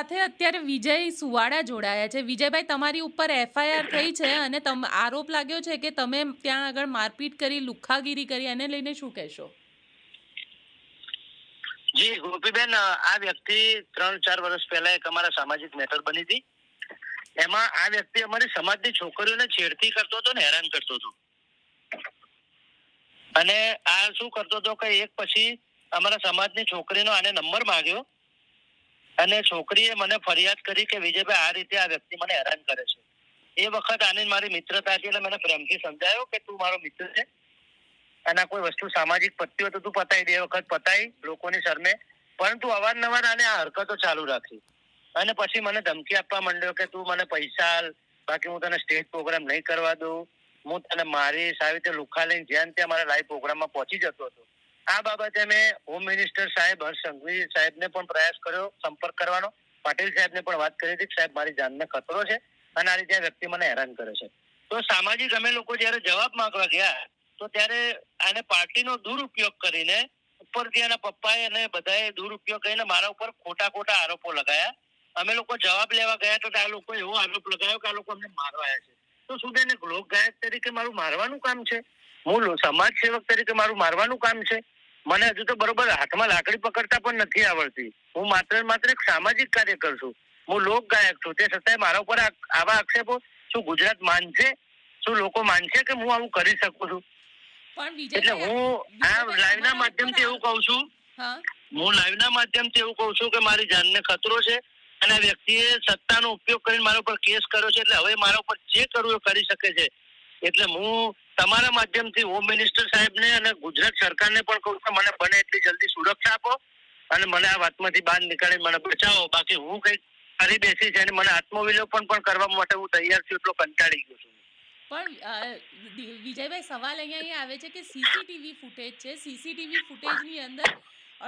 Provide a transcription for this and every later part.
સાથે અત્યારે વિજય સુવાડા જોડાયા છે. વિજયભાઈ, તમારી ઉપર એફઆઈઆર થઈ છે અને આરોપ લાગ્યો છે કે તમે ત્યાં આગળ મારપીટ કરી લુખ્ખાગીરી કરી, એને લઈને શું કહેશો? જી, ગોપીબેન, આ વ્યક્તિ ત્રણ ચાર વર્ષ પહેલા એક અમારા સામાજિક મેટર બની હતી. એમાં આ વ્યક્તિ અમારી સમાજની છોકરીઓને છેડતી કરતો હતો ને હેરાન કરતો હતો. અને આ શું કરતો હતો કે એક પછી અમારા સમાજની છોકરીનો આને નંબર માંગ્યો. અને છોકરીએ મને ફરિયાદ કરી કે વિજયભાઈ આ રીતે આ વ્યક્તિ મને હેરાન કરે છે. એ વખત આની મારી મિત્રતા હતી એટલે મને પ્રેમથી સમજાયો કે તું મારો મિત્ર છે. અને કોઈ વસ્તુ સામાજિક પત્તી હોય તો તું પતાવી દે વખત પતાવી લોકોની શરમે. પરંતુ અવારનવાર આને આ હરકતો ચાલુ રાખી. અને પછી મને ધમકી આપવા માંડ્યો કે તું મને પૈસા બાકી હું તને સ્ટેજ પ્રોગ્રામ નહીં કરવા દઉં. હું તને મારી આવી રીતે લુખા લઈને જ્યાં ત્યાં મારા લાઈવ પ્રોગ્રામમાં પહોંચી જતો હતો. આ બાબતે મેં હોમ મિનિસ્ટર સાહેબ હર્ષ સંઘવી સાહેબને પણ પ્રયાસ કર્યો સંપર્ક કરવાનો. પાટીલ સાહેબને પણ વાત કરી હતી સાહેબ, મારી જાનને ખતરો છે અને આ રીતે વ્યક્તિ મને હેરાન કરે છે. તો સામાજિક અમે લોકો જયારે જવાબ માંગવા ગયા, તો ત્યારે આને પાર્ટીનો દુરુપયોગ કરીને ઉપરથી એના પપ્પાએ અને બધાએ દુરુપયોગ કરીને મારા ઉપર ખોટા ખોટા આરોપો લગાયા. અમે લોકો જવાબ લેવા ગયા તો આ લોકો એવો આરોપ લગાવ્યો કે આ લોકો અમને મારવા આવ્યા છે. તો શું તેને લોક ગાયક તરીકે મારું મારવાનું કામ છે? હું સમાજ સેવક તરીકે મારું મારવાનું કામ છે. મને હજુ તો બરોબર હાથમાં લાકડી પકડતા પણ નથી આવડતી. હું માત્ર ને માત્ર એક સામાજિક કાર્યકર છું. હું લોક ગાયક છું. તે છતાંય મારા ઉપર આવા આક્ષેપો શું ગુજરાત માનશે? શું લોકો માનશે કે હું આવું કરી શકું છું? એટલે હું આ લાઈવના માધ્યમથી એવું કઉ છું. હું? લાઈવ ના માધ્યમથી એવું કઉ છું કે મારી જાનને ખતરો છે અને આ વ્યક્તિએ સત્તાનો ઉપયોગ કરીને મારા ઉપર કેસ કર્યો છે. એટલે હવે મારા ઉપર જે કરવું એ કરી શકે છે. એટલે હું તમારા માધ્યમથી હોમ મિનિસ્ટર સાહેબને અને ગુજરાત સરકારને પણ કહું કે મને બને એટલી જલ્દી સુરક્ષા આપો અને મને આ વાતમાંથી બહાર નીકળી મને બચાવો. બાકી હું કંઈક કરી બેસી છે અને મને આત્મવિલોપન પણ કરવા માટે હું તૈયાર છું એટલો કંટાળી ગયો છું. પણ વિજયભાઈ સવાલ અહીંયા એ આવે છે કે સીસીટીવી ફૂટેજ છે. સીસીટીવી ફૂટેજની અંદર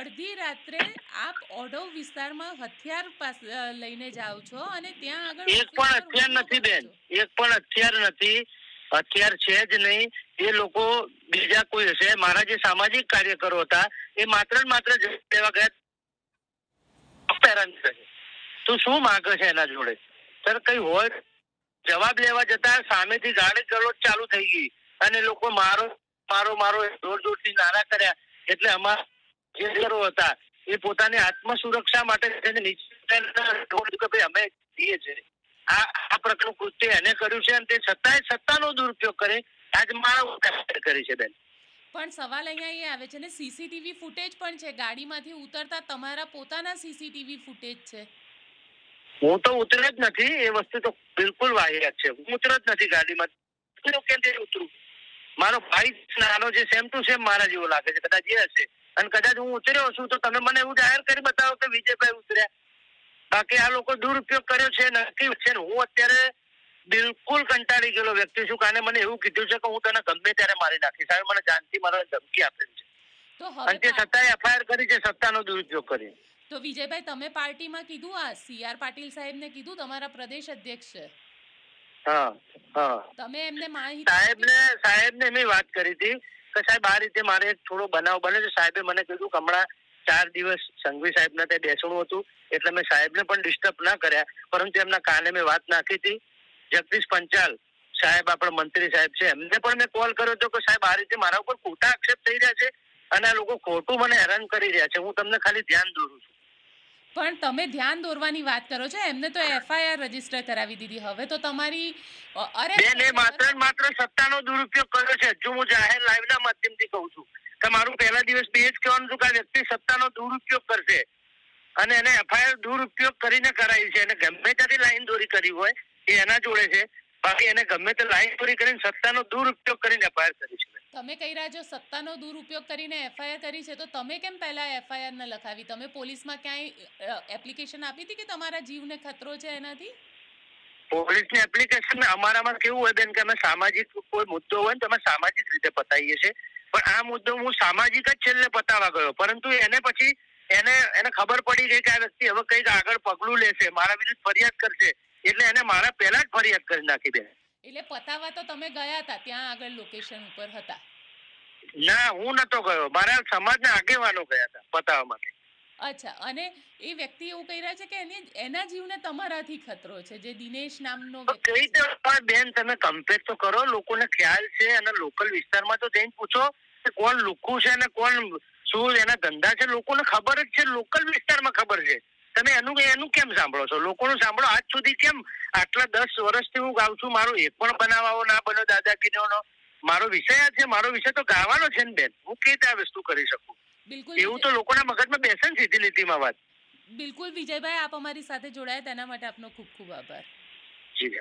અડધી રાત્રે આપ ઓડો વિસ્તારમાં હથિયાર પાસ લઈને જાઓ છો અને ત્યાં આગળ એક પણ હથિયાર નથી બેન એક પણ હથિયાર નથી. હથિયાર છે જ નહીં. એ લોકો બીજા કોઈ હશે. મારા જે સામાજિક કાર્યકરો હતા, એ માત્ર ને માત્ર લેવા ગયા તું શું માંગે છે એના જોડે? સર કઈ હોય? જવાબ લેવા જતા સામેથી ગાડી ગલોચ ચાલુ થઈ ગઈ. અને લોકો મારો મારો મારો જોર જોરથી નારા કર્યા. એટલે અમારા જે હતા, એ પોતાની આત્મ સુરક્ષા માટે નીચે અમે છીએ. આ આ પ્રકારનું કૃત્ય એને કર્યું છે અને તે સત્તાએ સત્તાનો દુરુપયોગ કરે. આજ મારા કરી છે બેન. પણ સવાલ અહીંયા એ આવે છે ને સીસીટીવી ફૂટેજ પણ છે. ગાડીમાંથી ઉતરતા તમારા પોતાના સીસીટીવી ફૂટેજ છે. હું તો ઉતરે જ નથી. એ વસ્તુ તો બિલકુલ વાહિયાત છે. હું ઉતર જ નથી ગાડીમાં કેમ ઉતરું? મારો ભાઈ નાનો છે સેમ ટુ સેમ મારા જેવો લાગે છે. કદાચ એ હશે. અને કદાચ હું ઉતર્યો છું તો તમે મને એવું જાહેર કરી બતાવો કે વિજયભાઈ ઉતર્યા. બાકી આ લોકો દુરુપયોગ કર્યો છે નક્કી છે ને હું અત્યારે બિલકુલ કંટાળી ગયેલો વ્યક્તિ છું કારણ મને એવું કીધું છે કે હું તને ગમે ત્યારે મારી નાખીશ. હવે મને જાનથી મારા ધમકી આપેલી છે. તો અને તે સત્તાએ એફઆઈઆર કરી છે સત્તાનો દુરુપયોગ કરી. તો વિજયભાઈ તમે પાર્ટીમાં કીધું આ સીઆર પાટીલ સાહેબને કીધું તમારા પ્રદેશ અધ્યક્ષ છે. હા હા. તમે એમને માહિતી સાહેબને સાહેબને મેં વાત કરી હતી કે સાહેબ આ રીતે મારે થોડો બનાવ બને છે. સાહેબે મને કીધું કે હમણાં ચાર દિવસ સંઘવી સાહેબના ત્યાં બેસણું હતું એટલે મેં સાહેબને પણ ડિસ્ટર્બ ના કર્યા. પરંતુ એમના કાને મેં વાત નાખી હતી. જગદીશ પંચાલ સાહેબ આપણા મંત્રી સાહેબ છે એમને પણ મેં કોલ કર્યો હતો કે સાહેબ આ રીતે મારા ઉપર ખોટા આક્ષેપ થઈ રહ્યા છે અને આ લોકો ખોટું મને હેરાન કરી રહ્યા છે. હું તમને ખાલી ધ્યાન દોરું છું. પણ તમે ધ્યાન દોરવાની વાત કરો છો. એમને તો એફઆઈઆર રજિસ્ટર કરાવી દીધી. હવે તો તમારી અરે બેન એ માત્ર માત્ર સત્તાનો દુરુપયોગ કર્યો છે. હજુ હું જાહેર લાઈવના માધ્યમથી કહું છું. મારું પહેલા દિવસ એ જ કહેવાનું હતું કે આ વ્યક્તિ સત્તાનો દુરુપયોગ કરશે. અને એને એફઆઈઆર દુરુપયોગ કરીને કરાવી છે. અને ગમે ત્યાંથી લાઈન દોરી કરી હોય એ એના જોડે છે. બાકી એને ગમે તે લાઈન દોરી કરીને સત્તાનો દુરુપયોગ કરીને એફઆઈઆર કરી છે તમે કહી રહ્યા છો સત્તાનો દુરુપયોગ કરીને એફઆઈઆર કરી છે તો તમે કેમ પહેલા એફઆઈઆર ન લખાવી? તમે પોલીસમાં ક્યાંય એપ્લિકેશન આપી હતી કે તમારા જીવને ખતરો છે એનાથી? પોલીસની એપ્લિકેશન અમારામાં કેવું હોય બેન કે અમે સામાજિક કોઈ મુદ્દો હોય ને તો અમે સામાજિક રીતે પતાવીએ છીએ. પણ આ મુદ્દો હું સામાજિક જ છેલ્લે પતાવવા ગયો. પરંતુ એને પછી એને એને ખબર પડી ગઈ કે આ વ્યક્તિ હવે કંઈક આગળ પગલું લેશે મારા વિરુદ્ધ ફરિયાદ કરશે. એટલે એને મારા પહેલા જ ફરિયાદ કરી નાખી દે એટલે પતાવા તો તમે ગયા હતા ત્યાં આગળ લોકેશન ઉપર હતા. ના હું નતો ગયો. મારા સમાજના આગેવાનો ગયા હતા પતાવવા માટે. અચ્છા અને એ વ્યક્તિ એવું કહી રહ્યા છે કે એની એના જીવને તમારાથી ખતરો છે જે દિનેશ નામનો કઈ. રીતે બેન તમે કમ્પેર તો કરો લોકોને ખ્યાલ છે અને લોકલ વિસ્તારમાં તો જઈને પૂછો કે કોણ લુખું છે અને કોણ શું એના ધંધા છે લોકોને ખબર જ છે લોકલ વિસ્તારમાં ખબર છે. તમે એનું એનું કેમ સાંભળો છો? લોકોનું સાંભળો આજ સુધી કેમ આટલા દસ વર્ષથી હું ગાઉં છું મારો એક પણ બનાવો ના બન્યો દાદાગીરીનો મારો વિષય આ છે મારો વિષય તો ગાવાનો છે ને બેન. હું કેવી રીતે આ વસ્તુ કરી શકું? બિલકુલ એવું તો લોકોના મગજમાં બેસે ને સીધી લીટીમાં વાત. બિલકુલ વિજયભાઈ આપ અમારી સાથે જોડાયા તેના માટે આપનો ખૂબ ખૂબ આભાર. જી.